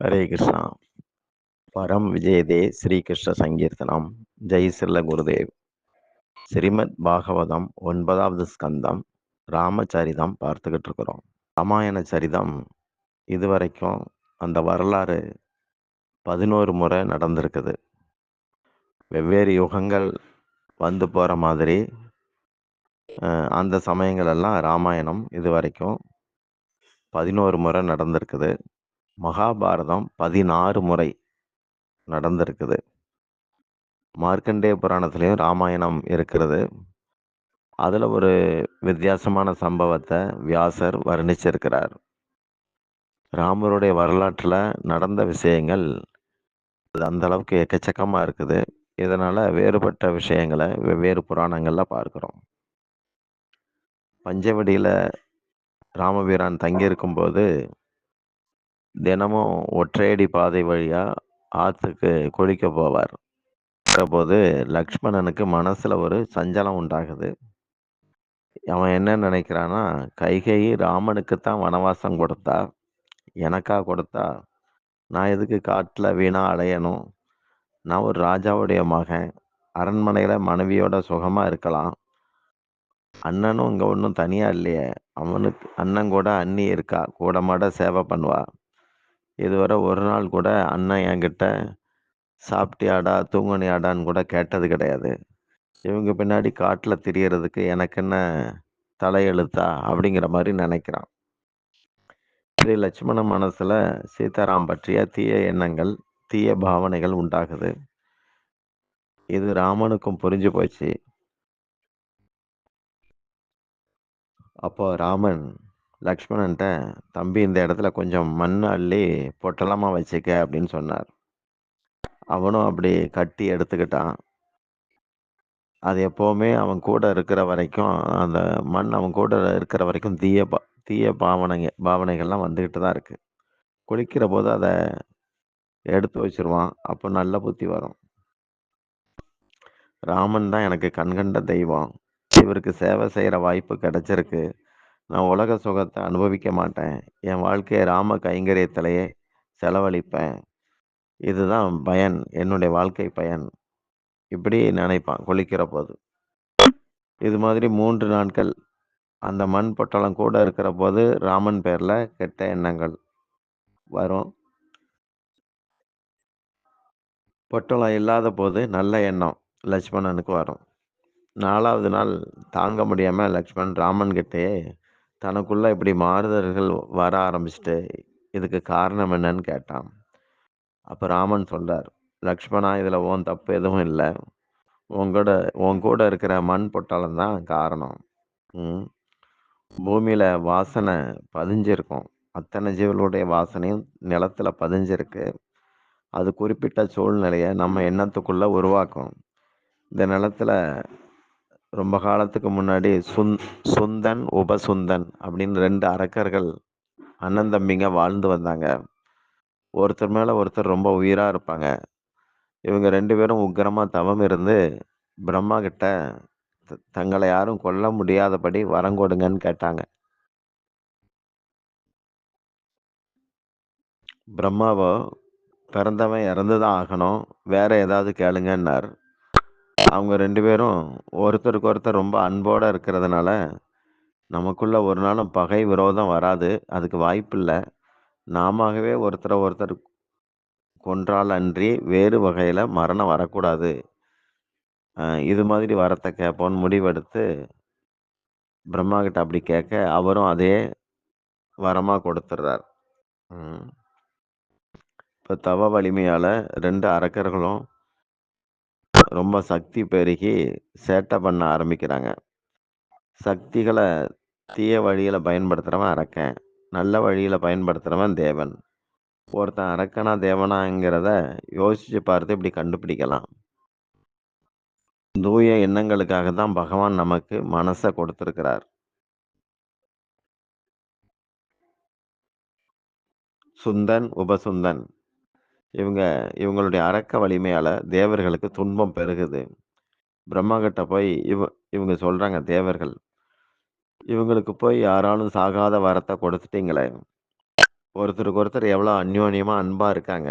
ஹரே கிருஷ்ணா. பரம் விஜயதே ஸ்ரீகிருஷ்ண சங்கீர்த்தனம். ஜெய் சில்ல குருதேவ். ஸ்ரீமத் பாகவதம் ஒன்பதாவது ஸ்கந்தம். ராமச்சரிதம் பார்த்துக்கிட்டு இருக்கிறோம் ராமாயண சரிதம் இதுவரைக்கும் அந்த வரலாறு பதினோரு முறை நடந்திருக்குது. வெவ்வேறு யுகங்கள் வந்து போகிற மாதிரி அந்த சமயங்களெல்லாம் ராமாயணம் இது வரைக்கும் பதினோரு முறை நடந்திருக்குது. மகாபாரதம் பதினாறு முறை நடந்திருக்குது. மார்க்கண்டேய புராணத்துலேயும் ராமாயணம் இருக்கிறது. அதில் ஒரு வித்தியாசமான சம்பவத்தை வியாசர் வர்ணிச்சிருக்கிறார். ராமருடைய வரலாற்றில் நடந்த விஷயங்கள் அது அந்த அளவுக்கு எக்கச்சக்கமாக இருக்குது. இதனால் வேறுபட்ட விஷயங்களை வெவ்வேறு புராணங்களில் பார்க்குறோம். பஞ்சவடியில் ராமபீரான் தங்கியிருக்கும்போது தினமும் ஒற்றையடி பாதை வழியாக ஆற்றுக்கு குளிக்க போவார். போது லக்ஷ்மணனுக்கு மனசில் ஒரு சஞ்சலம் உண்டாகுது. அவன் என்ன நினைக்கிறான்னா கைகை ராமனுக்கு தான் வனவாசம் கொடுத்தா எனக்கா கொடுத்தா நான் எதுக்கு காட்டில் வீணா அலையணும்? நான் ஒரு ராஜாவுடைய மகன். அரண்மனையில் மனைவியோட சுகமாக இருக்கலாம். அண்ணனும் இங்கே ஒன்றும் தனியாக இல்லையே. அவனுக்கு அண்ணன் கூட அண்ணி இருக்கா? கூட மாட சேவை பண்ணுவா? இதுவரை ஒரு நாள் கூட அண்ணன் என்கிட்ட சாப்பிட்டியாடா தூங்குனியாடான்னு கூட கேட்டது கிடையாது. இவங்க பின்னாடி காட்டில் திரியறதுக்கு எனக்கு என்ன தலையெழுத்தா? அப்படிங்கிற மாதிரி நினைக்கிறான். ஸ்ரீ லட்சுமண மனசில் சீதாராம் பற்றிய தீய எண்ணங்கள் தீய பாவனைகள் உண்டாகுது. இது ராமனுக்கும் புரிஞ்சு போச்சு. அப்போ ராமன் லக்ஷ்மணன்ட்ட தம்பி இந்த இடத்துல கொஞ்சம் மண் அள்ளி பொட்டலமாக வச்சுக்க அப்படின்னு சொன்னார். அவனும் அப்படி கட்டி எடுத்துக்கிட்டான். அது எப்போவுமே அவன் கூட இருக்கிற வரைக்கும் அந்த மண் அவன் கூட இருக்கிற வரைக்கும் தீய பா தீய பாவனைங்க பாவனைகள்லாம் வந்துக்கிட்டு தான் இருக்குது குளிக்கிற போது அதை எடுத்து வச்சிருவான். அப்போ நல்ல புத்தி வரும். ராமன் தான் எனக்கு கண்கண்ட தெய்வம். இவருக்கு சேவை செய்கிற வாய்ப்பு கிடைச்சிருக்கு. நான் உலக சுகத்தை அனுபவிக்க மாட்டேன். என் வாழ்க்கையை ராம கைங்கரியத்திலேயே செலவழிப்பேன். இதுதான் பயன். என்னுடைய வாழ்க்கை பயன். இப்படி நினைப்பான் குளிக்கிற போது. இது மாதிரி மூன்று நாட்கள் அந்த மண் பொட்டலம் கூட இருக்கிற போது ராமன் பேரில் கெட்ட எண்ணங்கள் வரும். பொட்டலம் இல்லாத போது நல்ல எண்ணம் லட்சுமணனுக்கு வரும். நாலாவது நாள் தாங்க முடியாமல் லக்ஷ்மண் ராமன் கிட்டேயே தனக்குள்ள இப்படி மாறுதல்கள் வர ஆரம்பிச்சுட்டு இதுக்கு காரணம் என்னன்னு கேட்டான். அப்போ ராமன் சொல்றார் லக்ஷ்மணா இதில் உன் தப்பு எதுவும் இல்லை. உங்கூட உன் கூட இருக்கிற மண் பொட்டலம் தான் காரணம். பூமியில் வாசனை பதிஞ்சிருக்கும். அத்தனை ஜீவர்களுடைய வாசனையும் நிலத்துல பதிஞ்சிருக்கு. அது குறிப்பிட்ட சூழ்நிலையை நம்ம எண்ணத்துக்குள்ளே உருவாக்கும். இந்த நிலத்தில் ரொம்ப காலத்துக்கு முன்னாடி சுந் சுந்தன் உபசுந்தன் அப்படின்னு ரெண்டு அரக்கர்கள் அண்ணன் தம்பிங்க வாழ்ந்து வந்தாங்க. ஒருத்தர் மேலே ஒருத்தர் ரொம்ப உயிராக இருப்பாங்க. இவங்க ரெண்டு பேரும் உக்கிரமாக தவம் இருந்து பிரம்மா கிட்ட த- தங்களை யாரும் கொல்ல முடியாதபடி வரம் கொடுங்கன்னு கேட்டாங்க. பிரம்மாவோ பிறந்தவன் இறந்து தான் ஆகணும். வேற ஏதாவது கேளுங்கன்னார். அவங்க ரெண்டு பேரும் ஒருத்தருக்கு ஒருத்தர் ரொம்ப அன்போட இருக்கிறதுனால நமக்குள்ள ஒரு நாளும் பகை விரோதம் வராது. அதுக்கு வாய்ப்பு இல்லை. நாமவே ஒருத்தரை ஒருத்தர் கொன்றால் அன்றி வேறு வகையில் மரணம் வரக்கூடாது. இது மாதிரி வரத்தை கேட்போன்னு முடிவெடுத்து பிரம்மா கிட்ட அப்படி கேட்க அவரும் அதே வரமாக கொடுத்துட்றார் இப்போ தவ வலிமையால் ரெண்டு அரக்கர்களும் ரொம்ப சக்தி பெருகி சேட்டை பண்ண ஆரம்பிக்கிறாங்க. சக்திகளை தீய வழியில பயன்படுத்துறவன் அரக்கன். நல்ல வழியில பயன்படுத்துறவன் தேவன். ஒருத்தன் அரக்கனா தேவனாங்கிறத யோசிச்சு பார்த்து இப்படி கண்டுபிடிக்கலாம். தூய எண்ணங்களுக்காக தான் பகவான் நமக்கு மனசை கொடுத்துருக்கிறார். சுந்தன் உபசுந்தன். இவங்க இவங்களுடைய அரக்க வலிமையால தேவர்களுக்கு துன்பம் பெருகுது பிரம்மா கிட்ட போய் இவ இவங்க சொல்றாங்க தேவர்கள் இவங்களுக்கு போய் யாராலும் சாகாத வரத்தை கொடுத்துட்டீங்களே ஒருத்தருக்கு ஒருத்தர் எவ்வளோ அந்யோன்யமா அன்பா இருக்காங்க.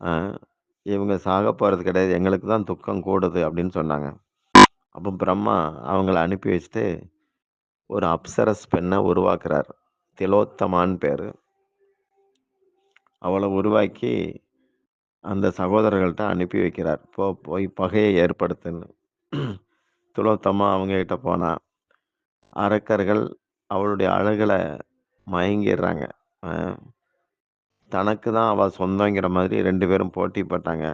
ஆ இவங்க சாக போறது கிடையாது. எங்களுக்கு தான் துக்கம் கூடுது அப்படின்னு சொன்னாங்க. அப்போ பிரம்மா அவங்கள அனுப்பி வச்சுட்டு ஒரு அப்சரஸ் பெண்ணை உருவாக்குறார். திலோத்தமான்னு பேரு. அவளை உருவாக்கி அந்த சகோதரர்கள்ட்ட அனுப்பி வைக்கிறார். போ போய் பகையை ஏற்படுத்துன்னு. திலோத்தமா அவங்கக்கிட்ட போனா அரக்கர்கள் அவளுடைய அழகில் மயங்கிடுறாங்க. தனக்கு தான் அவள் சொந்தங்கிற மாதிரி ரெண்டு பேரும் போட்டி போட்டாங்க.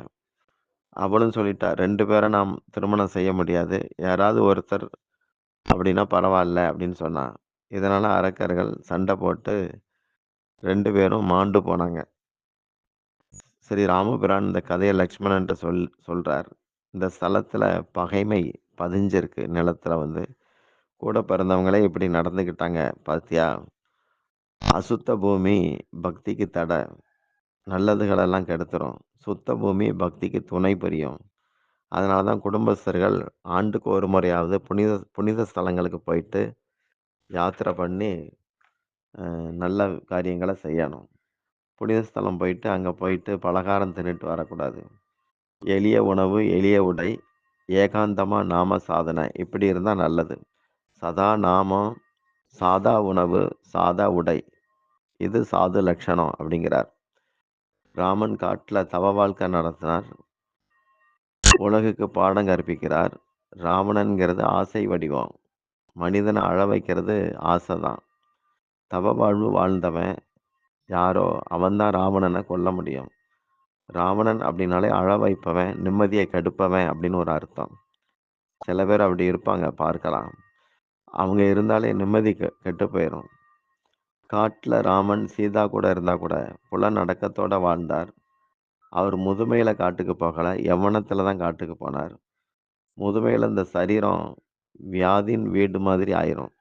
அவளும் சொல்லிட்டா, ரெண்டு பேரை நாம் திருமணம் செய்ய முடியாது. யாராவது ஒருத்தர் அப்படின்னா பரவாயில்ல அப்படின்னு சொன்னான் இதனால் அரக்கர்கள் சண்டை போட்டு ரெண்டு பேரும் மாண்டு போனாங்க. சரி ராமபிரான் இந்த கதையை லக்ஷ்மணன்ட்ட சொல் சொல்கிறார் இந்த ஸ்தலத்தில் பகைமை பதிஞ்சிருக்கு நிலத்தில் வந்து. கூட பிறந்தவங்களே இப்படி நடந்துக்கிட்டாங்க பார்த்தியா அசுத்த பூமி பக்திக்கு தடை. நல்லதுகளெல்லாம் கெடுத்துரும். சுத்த பூமி பக்திக்கு துணை புரியும். அதனால தான் குடும்பஸ்தர்கள் ஆண்டுக்கு ஒரு முறையாவது புனித புனித ஸ்தலங்களுக்கு போயிட்டு யாத்திரை பண்ணி நல்ல காரியங்களை செய்யணும். புனித ஸ்தலம் போயிட்டு அங்கே போயிட்டு பலகாரம் தின்னுட்டு வரக்கூடாது. எளிய உணவு, எளிய உடை, ஏகாந்தமாக நாம சாதனை இப்படி இருந்தால் நல்லது. சதா நாமம், சாதா உணவு, சாதா உடை. இது சாது லட்சணம் அப்படிங்கிறார். ராமன் காட்டில் தவ வாழ்க்கை நடத்தினார். உலகுக்கு பாடம் கற்பிக்கிறார். ராவணன்கிறது ஆசை வடிவம். மனிதனை அழ வைக்கிறது ஆசை தான். தவ வாழ்வு வாழ்ந்தவன் யாரோ அவன்தான் ராவணனை கொல்ல முடியும். ராவணன் அப்படின்னாலே அழ வைப்பவன், நிம்மதியை கெடுப்பவன் அப்படின்னு ஒரு அர்த்தம். சில பேர் அப்படி இருப்பாங்க பார்க்கலாம். அவங்க இருந்தாலே நிம்மதி கெ கெட்டு போயிடும் காட்டில் ராமன், சீதா கூட இருந்தால் கூட புலனடக்கத்தோட வாழ்ந்தார். அவர் முதுமையில் காட்டுக்கு போகலை யௌவனத்துல தான் காட்டுக்கு போனார். முதுமையில் இந்த சரீரம் வியாதின் வீடு மாதிரி ஆயிரும்.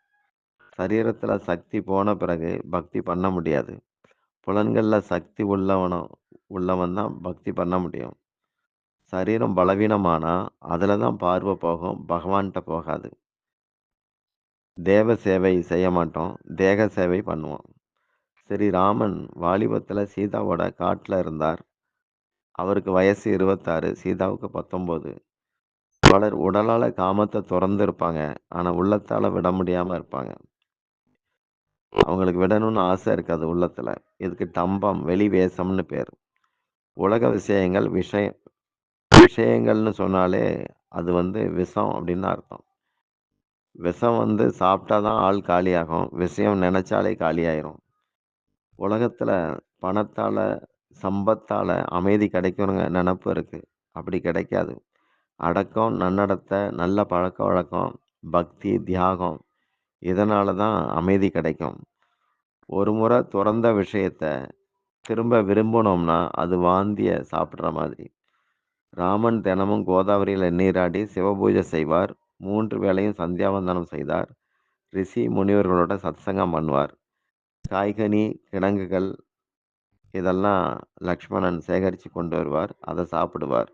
சரீரத்தில் சக்தி போன பிறகு பக்தி பண்ண முடியாது. புலன்களில் சக்தி உள்ளவனும் உள்ளவன் தான் பக்தி பண்ண முடியும். சரீரம் பலவீனமானால் அதில் தான் பார்வை போகும். பகவான்கிட்ட போகாது. தேவ சேவை செய்ய மாட்டோம். தேக சேவை பண்ணுவோம். சரி ராமன் வாலிபத்தில் சீதாவோட காட்டில் இருந்தார். அவருக்கு வயசு 26 சீதாவுக்கு 19. பலர் உடலால் காமத்தை திறந்து இருப்பாங்க. ஆனால் உள்ளத்தால் விட முடியாமல் இருப்பாங்க. அவங்களுக்கு விடணும்னு ஆசை இருக்காது உள்ளத்துல. இதுக்கு டம்பம், வெளி வேஷம்னு பேரு. உலக விஷயங்கள் விஷய விஷயங்கள்னு சொன்னாலே அது வந்து விஷம் அப்படின்னு அர்த்தம். விஷம் வந்து சாப்பிட்டா தான் ஆள் காலியாகும். விஷயம் நினைச்சாலே காலியாயிரும். உலகத்துல பணத்தால, சம்பத்தால அமைதி கிடைக்கணுங்க நினப்பு இருக்கு. அப்படி கிடைக்காது. அடக்கம், நன்னடத்தை, நல்ல பழக்க வழக்கம் பக்தி, தியாகம் இதனால தான் அமைதி கிடைக்கும். ஒரு முறை துறந்த விஷயத்த திரும்ப விரும்புனோம்னா அது வாந்திய சாப்பிட்ற மாதிரி. ராமன் தினமும் கோதாவரியில் நீராடி சிவபூஜை செய்வார். மூன்று வேளையும் சந்தியாவந்தனம் செய்தார். ரிஷி, முனிவர்களோட சத்சங்கம் பண்ணுவார். காய்கனி, கிழங்குகள் இதெல்லாம் லக்ஷ்மணன் சேகரித்து கொண்டு வருவார். அதை சாப்பிடுவார்.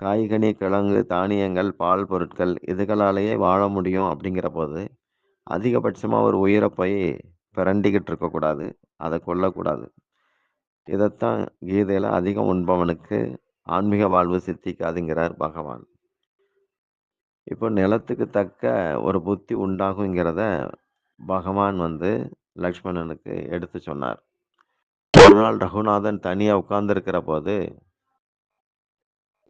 காய்கனி, கிழங்கு, தானியங்கள், பால் பொருட்கள் இதுகளாலேயே வாழ முடியும் அப்படிங்கிறபோது, அதிகபட்சமாக ஒரு உயிரை போய் பிரண்டிக்கிட்டு இருக்கக்கூடாது. அதை கொல்லக்கூடாது. இதைத்தான் கீதையில் அதிகம் உண்பவனுக்கு ஆன்மீக வாழ்வு சித்திக்காதுங்கிறார் பகவான். இப்போ நிலத்துக்கு தக்க ஒரு புத்தி உண்டாகுங்கிறத பகவான் வந்து லக்ஷ்மணனுக்கு எடுத்து சொன்னார். ஒரு நாள் ரகுநாதன் தனியாக உட்கார்ந்துருக்கிற போது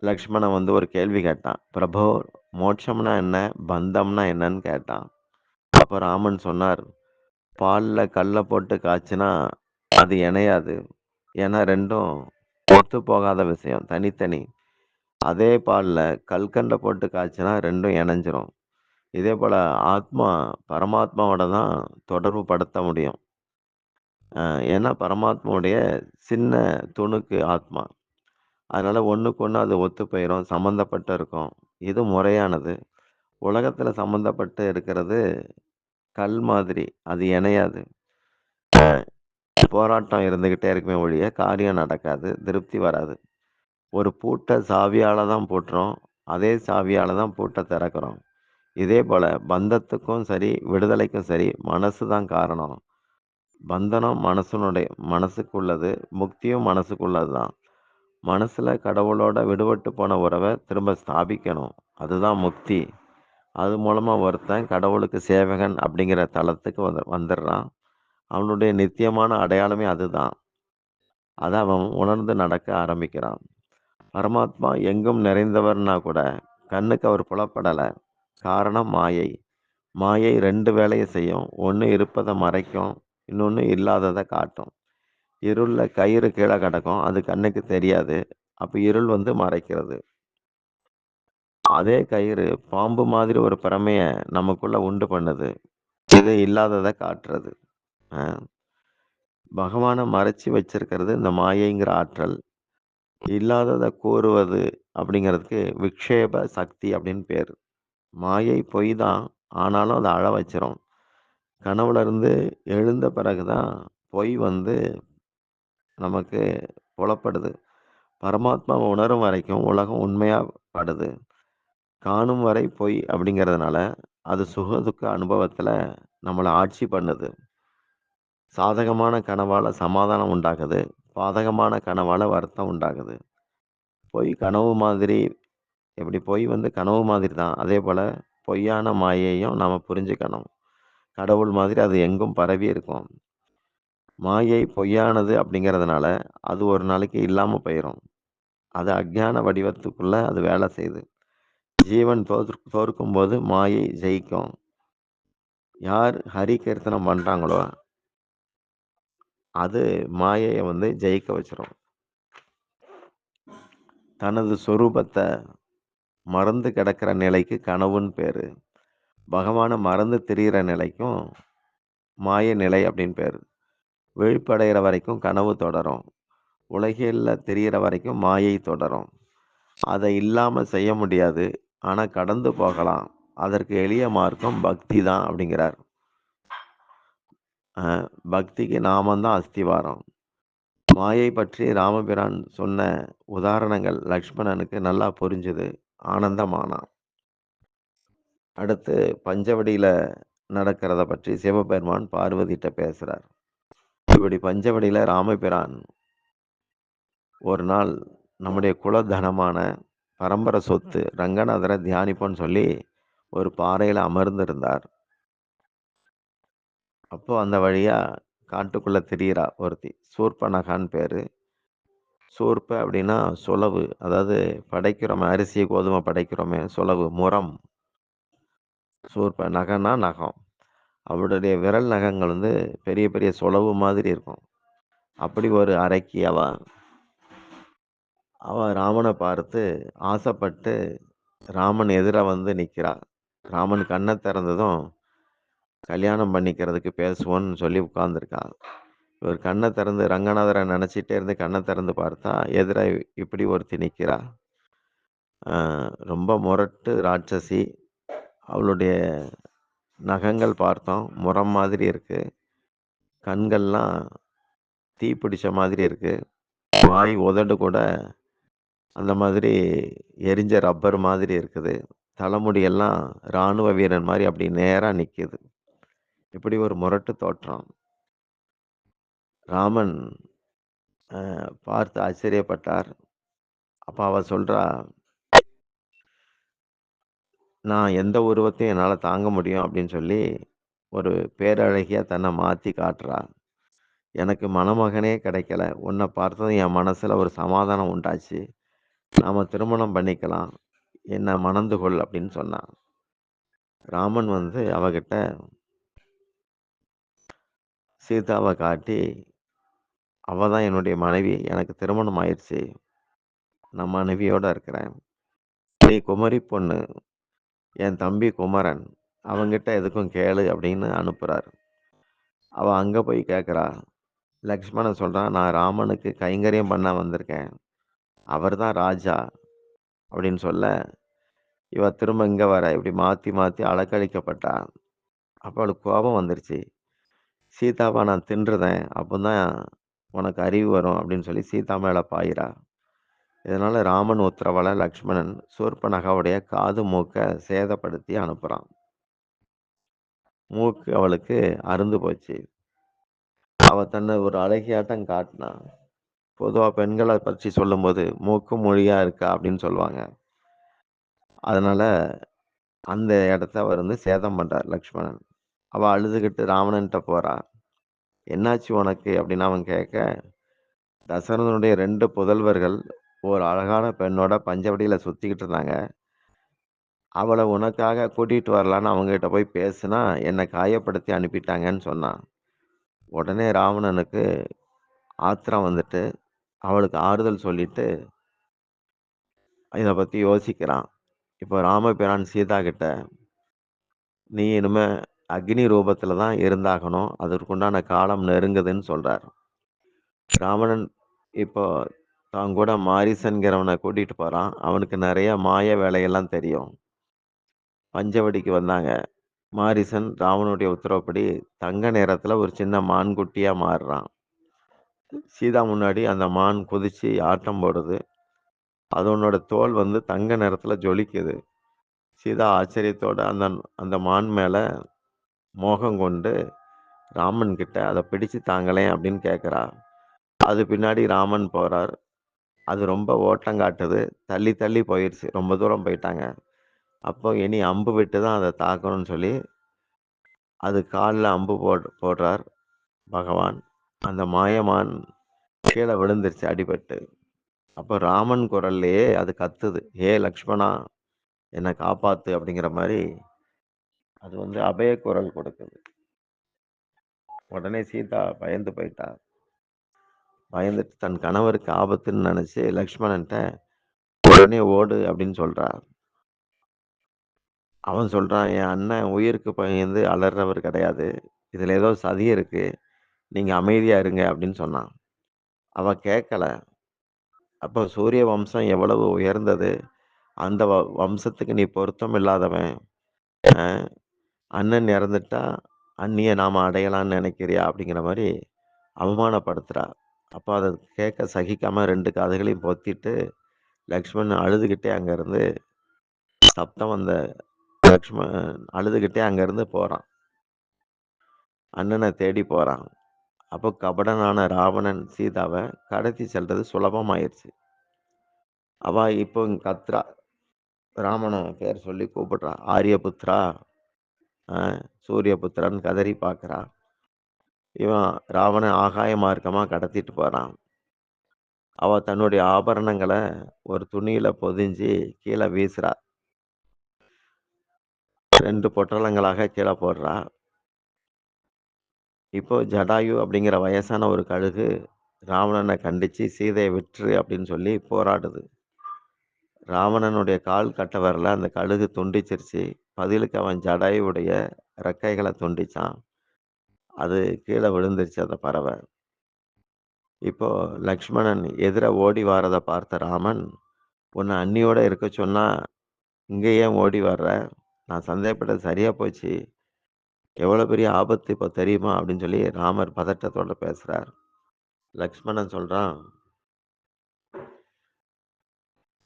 லக்ஷ்மணன் வந்து ஒரு கேள்வி கேட்டான். பிரபோ மோட்சம்னா என்ன? பந்தம்னா என்னன்னு கேட்டான். அப்ப ராமன் சொன்னார், பால்ல கல்ல போட்டு காய்ச்சினா அது இணையாது. ஏன்னா ரெண்டும் ஒத்து போகாத விஷயம். தனித்தனி. அதே பாலில் கல்கண்டை போட்டு காய்ச்சினா ரெண்டும் இணைஞ்சிரும். இதே போல் ஆத்மா பரமாத்மாவோட தான் தொடர்பு படுத்த முடியும். ஏன்னா பரமாத்மாவுடைய சின்ன துணுக்கு ஆத்மா. அதனால் ஒன்றுக்கு ஒன்று அது ஒத்து போயிரும். சம்மந்தப்பட்டு இருக்கும். இது முறையானது. உலகத்தில் சம்மந்தப்பட்டு இருக்கிறது கல் மாதிரி. அது இணையாது. போராட்டம் இருந்துக்கிட்டே இருக்குமே ஒழிய காரியம் நடக்காது. திருப்தி வராது. ஒரு பூட்டை சாவியால் தான் போட்டுறோம் அதே சாவியால் தான் பூட்டை திறக்கிறோம். இதே போல் பந்தத்துக்கும் சரி, விடுதலைக்கும் சரி மனசு தான் காரணம். பந்தனம் மனசனுடைய மனசுக்கு உள்ளது முக்தியும் மனசுக்கு உள்ளது தான் மனசில் கடவுளோட விடுபட்டு போன உறவை திரும்ப ஸ்தாபிக்கணும் அதுதான் முக்தி அது மூலமாக ஒருத்தன் கடவுளுக்கு சேவகன் அப்படிங்கிற தளத்துக்கு வந்து வந்துடுறான். அவனுடைய நித்தியமான அடையாளமே அதுதான். அதை அவன் உணர்ந்து நடக்க ஆரம்பிக்கிறான். பரமாத்மா எங்கும் நிறைந்தவர்னா கூட கண்ணுக்கு அவர் புலப்படலை. காரணம் மாயை. மாயை ரெண்டு வேலையை செய்யும். ஒன்று இருப்பதை மறைக்கும். இன்னொன்று இல்லாததை காட்டும். இருளில் கயிறு கீழே கிடக்கும். அது கண்ணுக்கு தெரியாது. அப்போ இருள் வந்து மறைக்கிறது. அதே கயிறு பாம்பு மாதிரி ஒரு பிரமைய நமக்குள்ள உண்டு பண்ணுது. இது இல்லாததை காட்டுறது. பகவானை மறைச்சி வச்சிருக்கிறது இந்த மாயைங்கிற ஆற்றல். இல்லாததை கூறுவது அப்படிங்கிறதுக்கு விக்ஷேப சக்தி அப்படின்னு பேர். மாயை பொய் தான் ஆனாலும் அதை அழ வச்சிரும். கனவுல இருந்து எழுந்த பிறகுதான் பொய் வந்து நமக்கு புலப்படுது. பரமாத்மா உணரும் வரைக்கும் உலகம் உண்மையாக படுது. காணும் வரை பொய் அப்படிங்கிறதுனால அது சுகதுக்க அனுபவத்தில் நம்மளை ஆட்சி பண்ணுது. சாதகமான கனவால் சமாதானம் உண்டாகுது. பாதகமான கனவால் வருத்தம் உண்டாகுது. பொய் கனவு மாதிரி எப்படி பொய் வந்து கனவு மாதிரி தான். அதே போல் பொய்யான மாயையும் நாம் புரிஞ்சுக்கணும். கடவுள் மாதிரி அது எங்கும் பரவி இருக்கும். மாயை பொய்யானது அப்படிங்கிறதுனால அது ஒரு நாளைக்கு இல்லாமல் போயிடும் அது அக்ஞான வடிவத்துக்குள்ளே அது வேலை செய்யுது. ஜீவன் தோற்று தோற்கும் போது மாயை ஜெயிக்கும். யார் ஹரி கீர்த்தனம் பண்ணுறாங்களோ அது மாயையை வந்து ஜெயிக்க வச்சிடும் தனது சொரூபத்தை மறந்து கிடக்கிற நிலைக்கு கனவுன்னு பேர். பகவானை மறந்து திரிகிற நிலைக்கும் மாய நிலை அப்படின்னு பேர். விழிப்படைகிற வரைக்கும் கனவு தொடரும். உலகில் தெரிகிற வரைக்கும் மாயை தொடரும். அதை இல்லாமல் செய்ய முடியாது. ஆனால் கடந்து போகலாம். அதற்கு எளிய மார்க்கம் பக்தி தான் அப்படிங்கிறார். பக்திக்கு நாமந்தான் அஸ்திவாரம். மாயை பற்றி ராமபிரான் சொன்ன உதாரணங்கள் லக்ஷ்மணனுக்கு நல்லா புரிஞ்சுது. ஆனந்தமானான் அடுத்து பஞ்சவடியில் நடக்கிறத பற்றி சிவபெருமான் பார்வதிட்ட பேசுகிறார் இப்படி பஞ்சவடியில் ராமபிரான் ஒரு நாள் நம்முடைய குலதனமான பரம்பரை சொத்து. ரங்கநாதரை தியானிப்போன்னு சொல்லி ஒரு பாறையில் அமர்ந்திருந்தார். அப்போ அந்த வழியாக காட்டுக்குள்ளே திரியிறா ஒருத்தி. சூர்பனகான்னு பேர். சூர்ப அப்படின்னா சுளவு அதாவது படைக்கிறோமே அரிசி கோதுமை படைக்கிறோமே சுளவு முரம். சூர்ப்ப நகன்னா நகம். அவளுடைய விரல் நகங்கள் வந்து பெரிய பெரிய சுளவு மாதிரி இருக்கும். அப்படி ஒரு அரைக்கியவா. அவ ராமனை பார்த்து ஆசைப்பட்டு ராமன் எதிர வந்து நிற்கிறா ராமன் கண்ணை திறந்ததும் கல்யாணம் பண்ணிக்கிறதுக்கு பேசுவோன்னு சொல்லி உட்கார்ந்துருக்கா. இவர் கண்ணை திறந்து ரங்கநாதரை நினச்சிட்டே இருந்து கண்ணை திறந்து பார்த்தா எதிர இப்படி ஒருத்தி நிற்கிறா ரொம்ப முரட்டு ராட்சசி. அவளுடைய நகங்கள் பார்த்தோம். முறம் மாதிரி இருக்குது கண்கள்லாம் தீ பிடிச்ச மாதிரி இருக்குது வாய் உதடு கூட அந்த மாதிரி எரிஞ்ச ரப்பர் மாதிரி இருக்குது. தலைமுடியெல்லாம் இராணுவ வீரன் மாதிரி அப்படி நேராக நிற்கிது இப்படி ஒரு முரட்டு தோற்றம். ராமன் பார்த்து ஆச்சரியப்பட்டார். அப்போ அவ சொல்கிறா நான் எந்த உருவத்தையும் என்னால் தாங்க முடியும் அப்படின்னு சொல்லி ஒரு பேரழகியாக தன்னை மாற்றி காட்டுறா. எனக்கு மணமகனே கிடைக்கல. உன்னை பார்த்ததும் என் மனசில் ஒரு சமாதானம் உண்டாச்சு. நாம் திருமணம் பண்ணிக்கலாம். என்னை மணந்து கொள் அப்படின்னு சொன்னான். ராமன் வந்து அவகிட்ட சீதாவை காட்டி அவள் தான் என்னுடைய மனைவி. எனக்கு திருமணம் ஆயிடுச்சு. நான் மனைவியோடு இருக்கிறேன். நீ குமரி பொண்ணு. என் தம்பி குமரன். அவங்கிட்ட எதுக்கும் கேளு அப்படின்னு அனுப்புகிறார் அவள் அங்கே போய் கேட்குறா லக்ஷ்மணன் சொல்கிறான் நான் ராமனுக்கு கைங்கரியம் பண்ண வந்திருக்கேன். அவர் தான் ராஜா அப்படின்னு சொல்ல இவ திரும்ப இங்கே வர இப்படி மாற்றி மாற்றி அலக்கழிக்கப்பட்டா அப்போ அவளுக்கு கோபம் வந்துருச்சு. சீதாவை நான் தின்றுதேன் அப்போ தான் உனக்கு அறிவு வரும் அப்படின்னு சொல்லி சீதா மேலே பாயிரா இதனால் ராமன் உத்தரவால லக்ஷ்மணன் சூர்பனகாவுடைய காது மூக்கை சேதப்படுத்தி அனுப்புகிறான் மூக்கு அவளுக்கு அருந்து போச்சு. அவள் தன்னை ஒரு அழகியாட்டம் காட்டினா. பொதுவாக பெண்களை பற்றி சொல்லும்போது, "மூக்கு மொழியாக இருக்கா" அப்படின்னு சொல்லுவாங்க. அதனால் அந்த இடத்த அவர் வந்து சேதம் பண்ணுறார் லக்ஷ்மணன். அவள் அழுதுகிட்டு ராவணன்ட்ட போகிறா "என்னாச்சு உனக்கு?" அப்படின்னு அவன் கேட்க, "தசரதனுடைய ரெண்டு புதல்வர்கள் ஒரு அழகான பெண்ணோட பஞ்சவடியில் சுற்றிக்கிட்டு இருந்தாங்க. அவளை உனக்காக கூட்டிகிட்டு வரலான்னு அவங்ககிட்ட போய் பேசுனா, என்னை காயப்படுத்தி அனுப்பிட்டாங்கன்னு" சொன்னான். உடனே ராவணனுக்கு ஆத்திரம் வந்துட்டு, அவளுக்கு ஆறுதல் சொல்லிட்டு இதை பற்றி யோசிக்கிறான். இப்போ ராமபிரான் சீதா கிட்ட, "நீ இனிமே அக்னி ரூபத்தில் தான் இருந்தாகணும். அதற்குண்டான காலம் நெருங்குதுன்னு" சொல்கிறார் ராவணன் இப்போ தான் கூட மாரிசன்கிறவனை கூட்டிகிட்டு போகிறான் அவனுக்கு நிறைய மாய வேலையெல்லாம் தெரியும். பஞ்சவடிக்கு வந்தாங்க. மாரிசன் ராவனுடைய உத்தரவுப்படி தங்க நேரத்தில் ஒரு சின்ன மான்குட்டியாக மாறுறான். சீதா முன்னாடி அந்த மான் குதிச்சு ஆட்டம் போடுது. அதனோட தோல் வந்து தங்க நிறத்தில் ஜொலிக்குது. சீதா ஆச்சரியத்தோட அந்த அந்த மான் மேலே மோகம் கொண்டு ராமன் கிட்ட அதை பிடிச்சு தாங்களேன்" அப்படின்னு கேட்குறா அது பின்னாடி ராமன் போகிறார் அது ரொம்ப ஓட்டம் காட்டுது. தள்ளி தள்ளி போயிருச்சு. ரொம்ப தூரம் போயிட்டாங்க. அப்போ இனி அம்பு விட்டு தான் அதை தாக்கணும்னு சொல்லி, அது காலில் அம்பு போட் போடுறார் பகவான். அந்த மாயமான் கீழே விழுந்துருச்சு அடிபட்டு. அப்போ ராமன் குரல்லையே அது கத்துது. "ஏ லக்ஷ்மணா! என்னை காப்பாத்து" அப்படிங்கிற மாதிரி அது வந்து அபய குரல் கொடுக்குது. உடனே சீதா பயந்து போயிட்டா. பயந்துட்டு தன் கணவருக்கு ஆபத்துன்னு நினச்சி லக்ஷ்மணன்ட்ட, "உடனே ஓடு" அப்படின்னு சொல்கிறார் அவன் சொல்கிறான் "என் அண்ணன் உயிருக்கு பயந்து அலர்றவர் கிடையாது. இதில் ஏதோ சதி இருக்குது நீங்கள் அமைதியாக இருங்க" அப்படின்னு சொன்னான். அவன் கேட்கல. அப்போ சூரிய வம்சம் எவ்வளவு உயர்ந்தது. அந்த வ வம்சத்துக்கு நீ பொருத்தம் இல்லாதவன். அண்ணன் இறந்துட்டா, அண்ணியை நாம் அடையலாம்னு நினைக்கிறியா அப்படிங்கிற மாதிரி அவமானப்படுத்துகிறா அப்போ அதை கேட்க சகிக்காமல் ரெண்டு காதுகளையும் பொத்திட்டு, லக்ஷ்மண் அழுதுகிட்டே அங்கேருந்து சப்தம் வந்த லக்ஷ்மண் அழுதுகிட்டே அங்கேருந்து போகிறான் அண்ணனை தேடி போகிறான் அப்போ கபடனான ராவணன் சீதாவை கடத்தி செல்றது சுலபமாயிருச்சு. அவ இப்போ கத்ரா ராமன பேர் சொல்லி கூப்பிடுறா. "ஆரியபுத்ரா, சூரியபுத்திரன் கதறி பார்க்குறா இவன் ராவணன் ஆகாய மார்க்கமாக கடத்திட்டு போகிறான் அவள் தன்னுடைய ஆபரணங்களை ஒரு துணியில் பொதிஞ்சு கீழே வீசுறா. ரெண்டு பொட்டலங்களாக கீழே போடுறா. இப்போ ஜடாயு அப்படிங்கிற வயசான ஒரு கழுகு ராவணனை கண்டித்து சீதையை விற்று அப்படின்னு சொல்லி போராடுது. ராவணனுடைய கால் கட்ட வரல அந்த கழுகு துண்டிச்சிருச்சு. பதிலுக்கு அவன் ஜடாயுவுடைய ரெக்கைகளை துண்டிச்சான். அது கீழே விழுந்துருச்சு அந்த பறவை இப்போ லக்ஷ்மணன் எதிர ஓடி வாரத பார்த்த ராமன், உன்னை அண்ணியோட இருக்க சொன்னா, இங்கேயே ஓடி வர்ற? நான் சந்தேகப்பட்டது சரியா போச்சு. எவ்வளோ பெரிய ஆபத்து இப்போ தெரியுமா?" அப்படின்னு சொல்லி ராமர் பதட்டத்தோட பேசுகிறார் லக்ஷ்மணன் சொல்கிறான்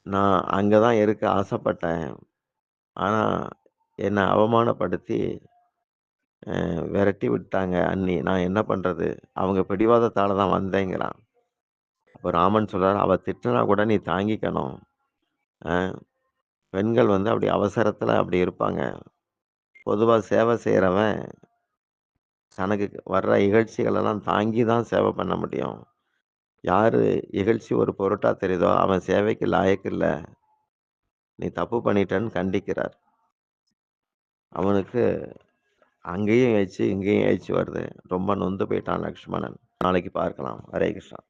"நான் அங்கே தான் இருக்க ஆசைப்பட்டேன். ஆனால் என்னை அவமானப்படுத்தி விரட்டி விட்டாங்க அண்ணி. நான் என்ன பண்ணுறது அவங்க பிடிவாதத்தால் தான் வந்தேங்கிறான்." இப்போ ராமன் சொல்கிறார் அவள் திட்டினா கூட நீ தாங்கிக்கணும். பெண்கள் வந்து அப்படி அவசரத்தில் அப்படி இருப்பாங்க. பொதுவாக சேவை செய்கிறவன் தனக்கு வர்ற இகழ்ச்சிகளெல்லாம் தாங்கி தான் சேவை பண்ண முடியும். யார் இகழ்ச்சி ஒரு பொருட்டாக தெரியுதோ, அவன் சேவைக்கு லாயக்கு இல்லை நீ தப்பு பண்ணிட்டன்னு" கண்டிக்கிறார். அவனுக்கு அங்கேயும் ஏச்சு இங்கேயும் ஏச்சு வருது. ரொம்ப நொந்து போயிட்டான் லக்ஷ்மணன். நாளைக்கு பார்க்கலாம். ஹரே கிருஷ்ணா.